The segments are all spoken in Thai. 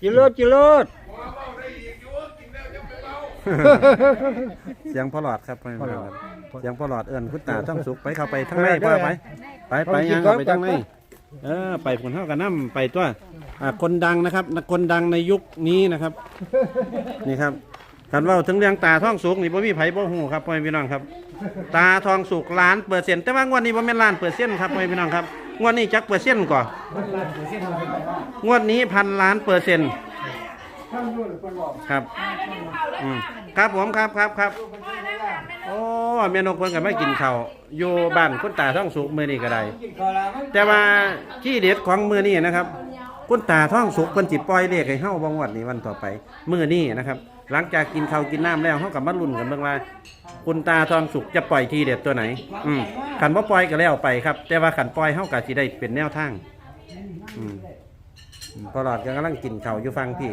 จิโรดจิโรดเสียงพ่อหลอดครับพ่อหลอดเสียงพ่อหลอดเอิ้นคุณตาต้องสุกไปเข้าไปทางในพ่อไปไปไปยังเข้าไปทางในเออไปคนเท่ากันน้ำไปตัวอ่าคนดังนะครับคนดังในยุคนี้นะครับ นี่ครับคันเว่าถึงเรื่องตาทองสุกนี่บ่มีไผบ่ฮู้ครับพ่อแม่พี่น้องครับ ตาทองสุกล้านเปอร์เซ็นต์แต่ว่างวดนี้บ่แม่นล้านเปอร์เซ็นต์ครับพ่อแม่พี่น้องครับ งวดนี้จักเปอร์เซ็นต์ก่อนงวดนี้พันล้านเปอร์เซ็นต์ครับ อืมครับผมครับครับครับโอ้แม่นกเพิ่นก็ไม่กินข้าวอยู่บ้านคุณตาทองสุกมื้อนี้ก็ได้แต่ว่าที่เด็ดของมื้อนี้นะครับคุณตาท่องสุกเพิ่นสิปล่อยเลขให้เฮาบ่งวดนี้วันต่อไป มื้อนี้นะครับ หลังจากกินข้าวกินน้ำแล้วเฮาก็มาลุ้นกันเบิ่งว่า คุณตาทองสุกจะปล่อยทีเด็ดตัวไหน อืมคันบ่าปล่อยก็แล้วไปครับ แต่ว่าคันปล่อยเฮาก็สิได้เป็นแนวทางอืมอืมพอหลอดก็กำลังกินข้าวอยู่ฟังพี่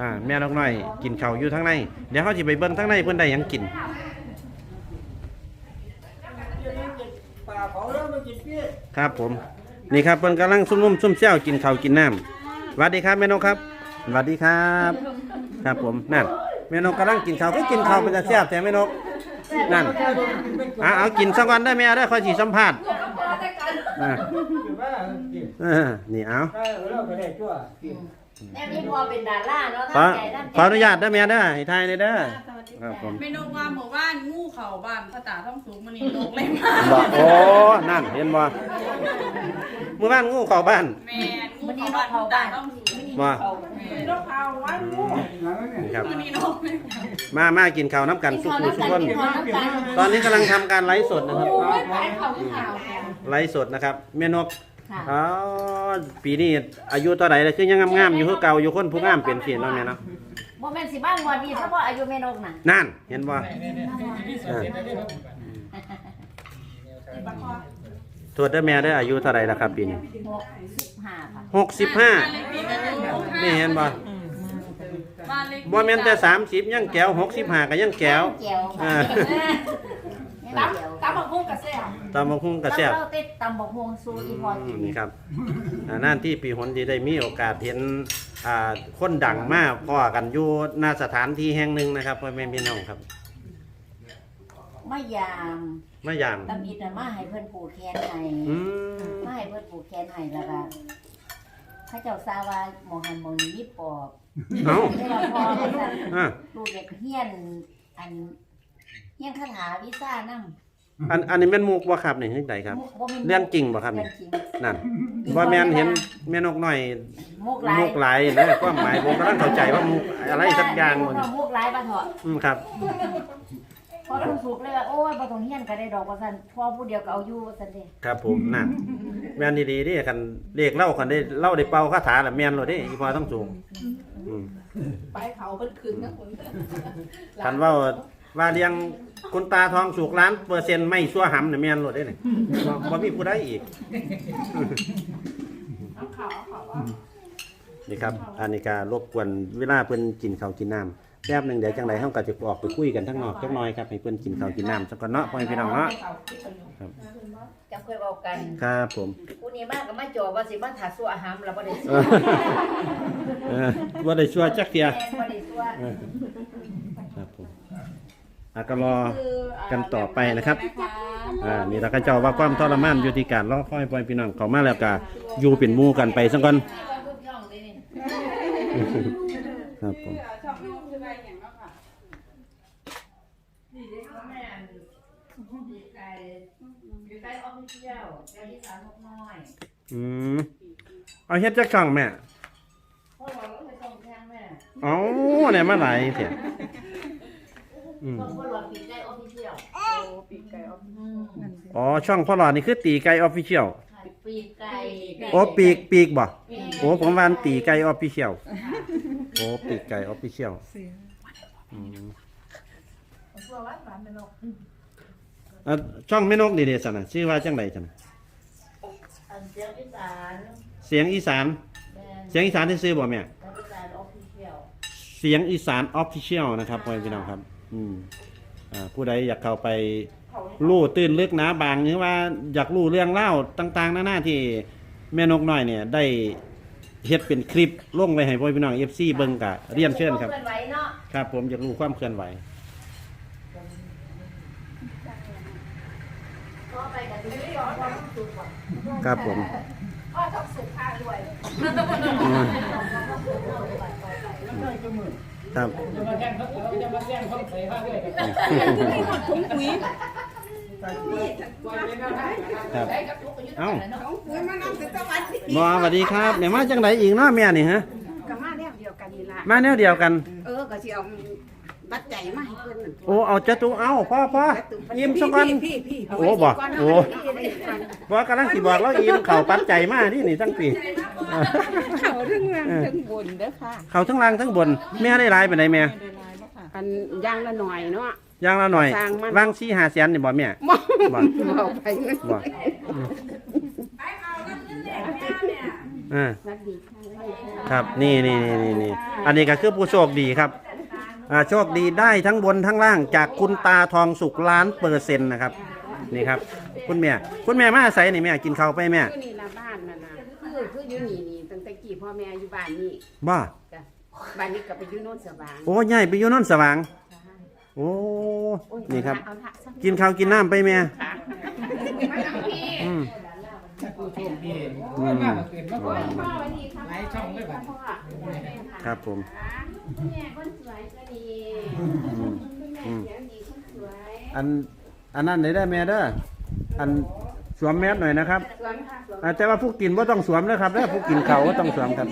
อ่า แม่นกน้อย กินข้าวอยู่ทางใน เดี๋ยวเฮาสิไปเบิ่งทางในเพิ่นได้หยังกินครับผม นี่ครับเพิ่นกำลังซุ่มนุ่มซุ่มเซี่ยวกินข้าวกินน้ำสวัสดีครับแม่นกครับสวัสดีครับ ครับผมนั่น แม่นกกำลังกินข้าวก็กินข้าวเป็นตาแซ่บแต่แม่นกนั่นเอาเอากินสักวันได้ไหมเอาได้ค่อยสีสัมภาษณ์อ่าเออนี่เอาแม่พี่พอเป็นดาราเนาะขอตั้งใจตั้งใจขออนุญาตได้ไหมได้อให้ทายเลยเด้อครับผมเมนูว่าหมู่บ้านงูเข่าบ้านภาษาท่องสูงมันนี่โลกเล่นมากบอกโอ้นั่นเห็นบ่เมื่อบ้านงูเข้าบ้านแม่งูเข่าบ้านภาษาท่องสูงบ่แม่นกเอาไว้งูนี่ครับมันนี่นกเลยมามากินข้าวน้ำกันสุขุสุขคนกินข้าวน้ำกันตอนนี้กำลังทำการไลฟ์สดนะครับโอ้ยไปเขาที่ข่าวค่ะไลฟ์สดนะครับแม่นกค่ะอ๋อปีนี้อายุเท่าไหร่แล้วคือยังงามๆอยู่คือเก่าอยู่คนผู้งามเปลี่ยนเสียนเนาะแม่เนาะบ่แม่นสิบ้านวันนี้เฉพาะอายุแม่นกน่ะนั่นเห็นบ่อ่า ตรวจได้แม่ได้ออายุเท่าไหร่แล้วครับปีนี้หกสิบห้าค่ะหกสิบห้าบ้านเลขที่ก็คือหกห้านี่เห็นบ่บ้านเลขที่บ่แม่นแต่สามสิบยังแก้วหกสิบห้าก็ยังแก้วแก้วอ่าตำตำบักฮุ่งกับเสียตามมาคุ้งกระแซ่บเราติดตำบักฮุ่งซูอีพอกินนี่ครับอ่านั่นที่ปีหนที่ได้มีโอกาสเห็นอ่าคนดังมากพ่อกันอยู่หน้าสถานที่แห่งหนึ่งนะครับพ่อแม่พี่น้องครับ มายามมายามตำอิดน่ะมาให้เพิ่นผูกแขนให้อืมมาให้เพิ่นผูกแขนให้แล้วก็พระเจ้าทราบว่าหมอหันหมอนี้มีปอบเอ้าได้เราพอว่าซั่นอ่าลูกเด็กเฮียน อันเฮียนคาถาวิซ่านำอันอันนี้แม่นมุกบ่ครับนี่เฮ็ดใดครับ เรื่องจริงบ่ครับนี่เรื่องจริงนั่นว่าแม่นเห็นแม่นกน้อยมุกหลายมุกหลายนะความหมายผมกำลังเข้าใจว่ามุกอะไรสักอย่างหมดมุกหลายบ่เถาะอืมครับ พอต้องสุกเลยว่าโอ้ยบ่ต้องเฮียนก็ได้ดอกว่าซั่นพ่อผู้เดียวก็เอาอยู่ว่าซั่นเด้ครับผมนั่นแม่นดีๆเดิคันเรียกเล่าคันได้เล่าได้เป่าคาถาละแม่นโลดเด้อีพอต้องสูงอืมไปเขาเป็นคืนนะคุณคันเว่าว่าเลี้ยงคุณตาทองสุกล้านเปอร์เซ็นต์ไม่ชั่วหำเนี่ยแม่นโลดได้นี่บ่บ่มีผู้ใดอีก เอาเขาเอาเขาว่า นี่ครับอันนี้ก็รบกวนเวลาเพิ่นกินข้าวกินน้ำ แป๊บหนึงเดี๋ยวจังไดเฮาก็จะออกไปคุยกันทั้งนอกจักหน่อยครับให้เพิ่นกินข้าวกินน้ำสักก่อนเนาะพ่อแม่พี่น้องเนาะจังค่อยเว้ากันครับผมผู้นี้มาก็มาจอว่าสิมาถาสู้อาหารแล้วบ่ได้เอสู้อเออบ่ได้ชั่วจักเที่ยแม่นบ่ได้สู้เออครับผมอะก็รอกันต่อไปนะครับอ่านี่เราก็เจ้าว่าความทรมานอยู่ที่การรอคอยพ่อพี่น้องเขามาแล้วก็อยู่เป็นหมู่กันไปซะก่อนครับผม ชอบยุ่งคืออะไรอย่างนั้นค่ะ อืมเอาเฮ็ดจักช่องแม่เอ๋อเนี่ยมาหลายเถี่ยอืมปีกไก่ออฟอ๋อช่องพ่อหลอดนี่คือตีไก่ออฟฟิเชียลปีกไก่โอ้ปีกปีกบ่โอ้ผมวาอันตีไก่ออฟฟิเชียลโอ้ปีกไก่ออฟฟิเชียลอืม อะช่องแม่นกนี่เด้ซั่นน่ะชื่อว่าจังไดซั่นน่ะอันเสียงอีสานเสียงอีสาน แม่นเสียงอีสานที่ซื้อบ่แม่อีสานออฟฟิเชียลเสียงอีสานออฟฟิเชียลนะครับพ่อแม่พี่น้องครับ อืมอ่าผู้ใดอยากเข้าไปรู้ตื่นลึกหนาบางหรือว่าอยากรู้เรื่องเล่าวต่างๆหน้าๆที่แม่นกน้อยเนี่ย ได้เฮ็ดเป็นคลิปลงไว้ให้พ่อพี่น้อง FC เบิ่งกะเรียนเชิญครับ เพื่อนไว้เนาะ ครับผมอยากรู้ความเคลื่อนไหว พ่อไป กับที่นี่พ่อต้องสุกก่อนครับผมพ่อต้องสุกข้างด้วยอืมครับครับเอ้าบอสวัสดีครับเนี่ยมาจังไดอีกเนาะแม่นี่ฮะก็มาแนวเดียวกันนี่ล่ะมาแนวเดียวกัน เออก็สิเอา บัตรใจมาให้เพิ่นนั่นโอ้เอาจตุเอาพ่อพ่อยิ้มสักวัน พี่พี่โอ้บอกโอ้บอกกำลังสิบอกแล้วยิ้มเข่าปัดใจมากนี่นี่ตั้งปีเขาถึงล่างถึงบนเด้อค่ะเข่าทั้งล่างทั้งบนแม่ได้หลายไปไหนแม่อันย่างละหน่อยเนาะย่างละหน่อยสร้างมันวางซี่หาแสนนี่บ่แม่มองบ่เอาไปเงินบ่อ่าสวัสดีค่ะครับนี่นี่นี่นี่นี่อันนี้ก็คือผู้โชคดีครับ อ่าโชคดีได้ทั้งบนทั้งล่างจากคุณตาทองสุกล้านเปอร์เซ็นต์นะครับนี่ครับ คุณแม่คุณแม่มาใส่นี่แม่กินข้าวไปแม่คือนี่ละบ้านนั่นน่ะคือคืออยู่นี่นี่ตั้งแต่กี่พ่อแม่อยู่บ้านนี่บ้าจ้ะบ้านนี้ก็ไปอยู่โน่นสว่างโอ้ใหญ่ไปอยู่โนนสว่างโอ้โอ้ยนี่ครับเอาละสักินข้าวกินน้ำไปแม่ค่ะ อืม อืมครับผมแม่คนสวยก็ดีอืมแม่อืมเสียงดีคนสวยอันอันนั้นไหนได้แม่เด้ออันสวมแมสหน่อยนะครับสวยค่ะสวยอ่าแต่ว่าผู้กินว่าต้องสวมนะครับแล้วผู้กินเขาก็ต้องสวมครับ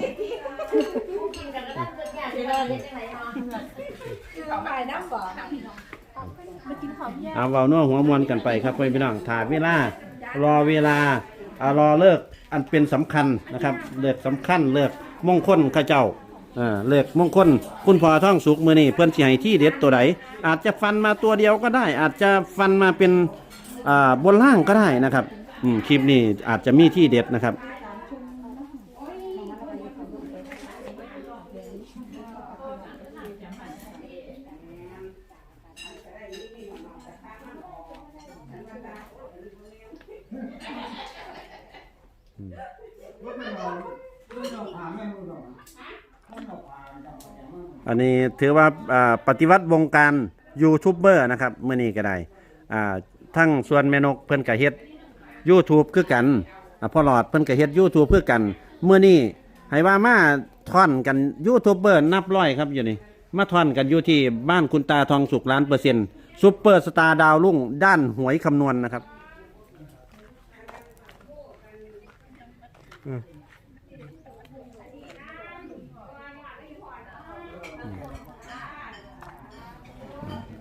กินกันแล้วเกิดอย่างที่เราเรียกยังไงเนาะเอาไปน้ำบ่อเอาเบานัวหัวมวนกันไปครับพี่น้องถ่ายเวลารอเวลา อ่ารอเลิกอันเป็นสำคัญนะครับเลิกสำคัญเลิกมงคลข้าเจ้าเอ่าเลิกมงคลคุณพ่อท่องสุกมือนี่เพื่อนสิให้ที่เด็ดตัวใดอาจจะฟันมาตัวเดียวก็ได้ อาจจะฟันมาเป็นอ่าบนล่างก็ได้นะครับอืมคลิปนี้อาจจะมีที่เด็ดนะครับ อันนี้ถือว่าปฏิวัติวงการยูทูบเบอร์นะครับเมื่อนี้ก็ได้ทั้งส่วนแม่นกเพิ่อนก็เฮ็ด YouTube คือกันอพ่อหลอดเพิ่อนก็เฮ็ด YouTube คือกันเมื่อนี้ให้ว่ามาท่อนกันยูทูบเบอร์นับร้อยครับอยู่นี่มาท่อนกันอยู่ที่บ้านคุณตาทองสุกล้านเปอร์เซ็นต์ซุปเปอร์สตาร์ดาวรุ่งด้านหวยคำนวณนะครับ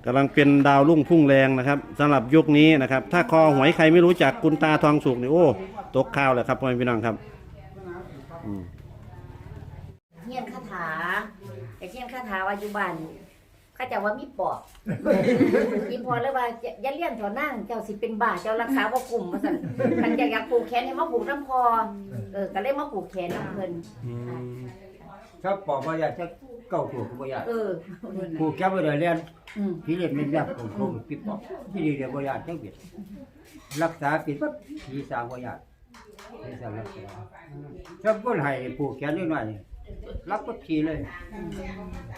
กำลังเป็นดาวรุ่งพุ่งแรงนะครับสำหรับยุคนี้นะครับ ถ้าคอหวยใครไม่รู้จักคุณตาทองสุกนี่โอ้ตกข้าวเลยครับพ่อแม่พี่น้องครับอืมเฮียนคาถาแต่เฮียนคาถาว่าอยู่บ้านเข้าใจว่ามีปอบยิมพอเลยว่าอย่าเลี้ยนเถอนั่งเจ้าสิเป็นบ้าเจ้ารักษาบ่กลุ่มว่าซั่นคันอยากอยากผูกแขนให้มาผูกน้ำพอเออก็เลยมาผูกแขนน้ำเพิ่น อืม ถ้าปอกบ่อยากจะเก้าถูกบ่อยากเออผู้แก้บ่ได้เรียนอืมที่เรียนเป็นยากของคงปิดปอกที่ดีเดียวบ่อยากจังเบียดรักษาปิดปั๊บผีสางบ่อยากผีสางรักษาถ้าคนให้ผู้แขนนิดหน่อยรับก็ทีเลย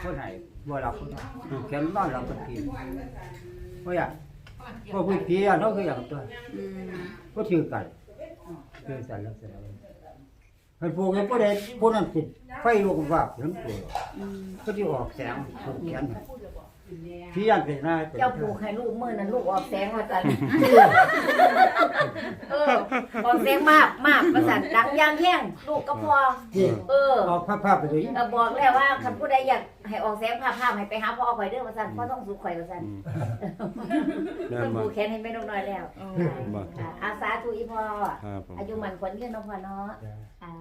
คนให้บ่รับคนผู้แขนนอนรับก็ทีบ่อยากพวกผู้ผีอะเนาะคืออย่างตัวอืมก็ถือกันคือสันลักษณะ ให้ผู้แกบ่ได้ผู้นั้นติดไฟลูกวาบเห็นตัวอืมก็ที่ออกแสงผูกแขนพี่ยันเป็นหน้าเจ้าผูกให้ลูกมื้อนั้นลูกออกแสงว่าซั่นเออออกแสงมากมากว่าซั่นดังย่างแห้งลูกก็พอ เออออกภาพๆไปเลย เออบอกแล้วว่าคันผู้ใดอยาก ให้ออกแสงภาพภาพให้ไปหาพ่อข่อยเด้อว่าซั่นพ่อต้องสุขข่อยว่าซั่นเดิเพิ่นนมา ผูกแขนให้แม่นกน้อยแล้วบ่ ค่ะอาสาธุอีพ่อครับผมอายุมันควรเงินเนาะพ่อเนาะอ่า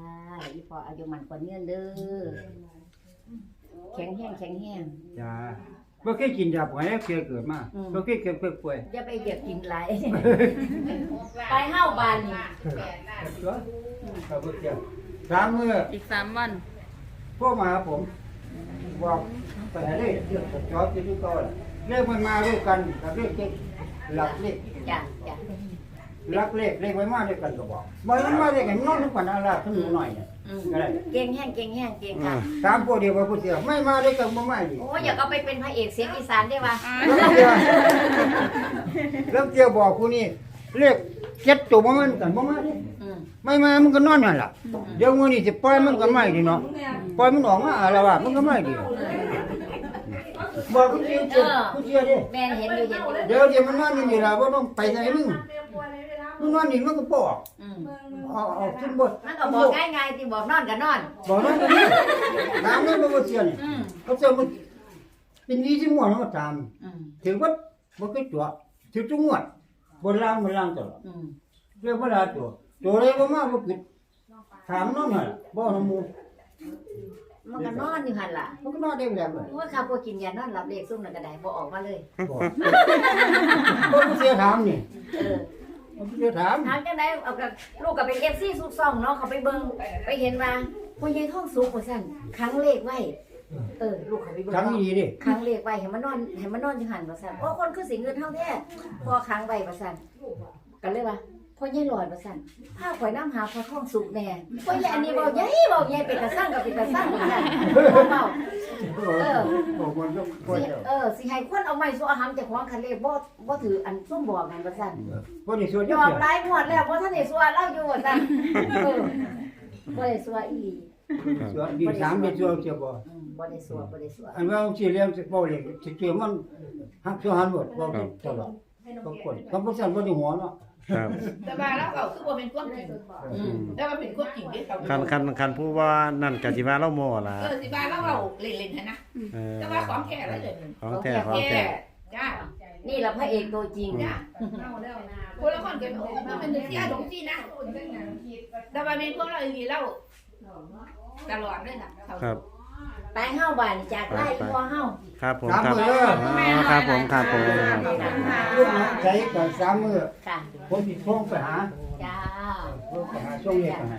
อีพ่ออายุมันควรเงินเด้อแข็งแห้งแข็งแห้ง จ้าเมื่อกี้กินยาป่วยแล้วเคยเกิดมาอืมเมื่อกี้เกิดป่วยอย่าไปเหยียบกินหลาย ไปเฮาบ้านนี่ ตัวเขาเกี่ยวสามมืออีกสามวันพวกมาหาผม บอกไปหาเลขเรื่องจอบที่นี่ก่อนเลขมันมาด้วยกันกับเลขเจ๊หลักเลขจ้ะจ้ะหลักเลขเลขไว้มาด้วยกันก็บอกบอกมันมาด้วยกันนอนทุกวันอะไรทั้งหนูหน่อยเนี่ยอืมก็ได้เก่งแห้งเก่งแห้งเก่งค่ะตามพวกเดียวกับผู้เสียไม่มาด้วยกันบ่มาดิโอ้ยอยากเอาไปเป็นพระเอกเสียงอีสานได้ปะแล้วเดียวแล้วเดียวบอกผู้นี้เลขเจ็ดตัวบ่มันกันบ่มาดิอืม ไม่มามันก็นอนนั่นล่ะเดี๋ยวมื้อนี้สิปล่อยมันก็ไม่ดิเนาะปล่อยมันออกมาอาละวาดมันก็ไม่ดิบอกผู้เสียเจ็บผู้เสียดิแม่นเห็นอยู่เห็นอยู่เดี๋ยวเดี๋ยวมันนอนอยู่นี่ล่ะบ่ต้องไปไหนมึงมันนอนนี่มันก็ปอกอืมเอาเอาขึ้นบนมันก็บอกง่ายๆที่บอกนอนก็นอนบอกนอนตรงนี้ตามนั้นบ่เสียนี่อืมเขาเสียมันเป็นวีที่ม่วนมาตามอืมถือว่าบ่เคยตัวถือทุกงวดบนล่างบนล่างตลอดอืมเรียกว่าลาตัว ตัวเลยบ่มาบ่ผิดถามน้องหน่อยบ่น้ำมูมันก็นอนอยู่หั่นล่ะมันก็นอนได้แบบเลยว่าข้าพวกกินยานอนหลับเลขซุ่มนั่นก็ได้บ่ออกมาเลย บ่บ่เสียถามนี่เออบ่เสียถามถามจังไดเอากับลูกก็เป็น FC สุกซ่องเนาะเขาไปเบิ่งไปเห็นว่าพ่อใหญ่ท้องสุกว่าซั่นครั้งเลขไว้เออลูกเขาไปเบิ่งถามเนาะดีดิครั้งเลขไว้ให้มันนอนให้มันนอนอยู่หั่นว่าซั่นโอ้คนคือสิเงินเท่าแท้พอครั้งไว้ว่าซั่นก็เลยว่า พ่อใหญ่หลอดว่าซั่นพาข่อยนํหาพ่อท้องสุกแน่พ่อใหญ่อันนี้เว้าใหญ่เว้าใหญ่เป็นตาสร้างก็เป็นตาสร้างว่าซั่นเว้าเออบ่มันก็บ่สิเจ้าเออสิให้คนเอาไม้สู้อาหารเจ้าของคันเลขบ่บ่ถืออันซุ่มบอกนั่นว่าซั่นบ่ได้สวดยจักอมเที่ยหลายงวดแล้วบ่ทันได้สัวเล่าอยู่ว่าซั่นเออบ่ได้สัวอีหลีสวดดีถามได้สวดเสียบ่อืมบ่ได้สัวบ่ได้สัวอันว่าสิเลี้ยงสิบ่เลี้ยงสิเกี่ยวมันหักสหันหมดบ่ตลอดก็คนคำบ่ซั่นบ่ได้หัวเนาะ ครับแต่ว่าเราเอาคือบ่เป็นความจริงอืมแต่ว่าเป็นความจริงเด้เขาคันคันคันผู้ว่านั่นก็สิว่าเราโม่ล่ะเออสิว่าเราเอาเล่นๆหั่นนะเออแต่ว่าของแท้แล้วเด้อของแท้ของแท้จ้านี่ล่ะพระเอกตัวจริงจ้าคนละคนก็โอ้มันเป็นเสียดงสินะแต่ว่ามีพวกเราอีกทีเราตลอดเลยน่ะเขาครับ ไปเฮาบ้านนี่จากไล่พ่อเฮาครับผมสามครับมื้อเด้ออ๋อครับผมครับผมลูกน้องใจก่อนสามมื้อค่ะผมสิโทรไปหาจ้าโทรไปหาส่งเลขไปให้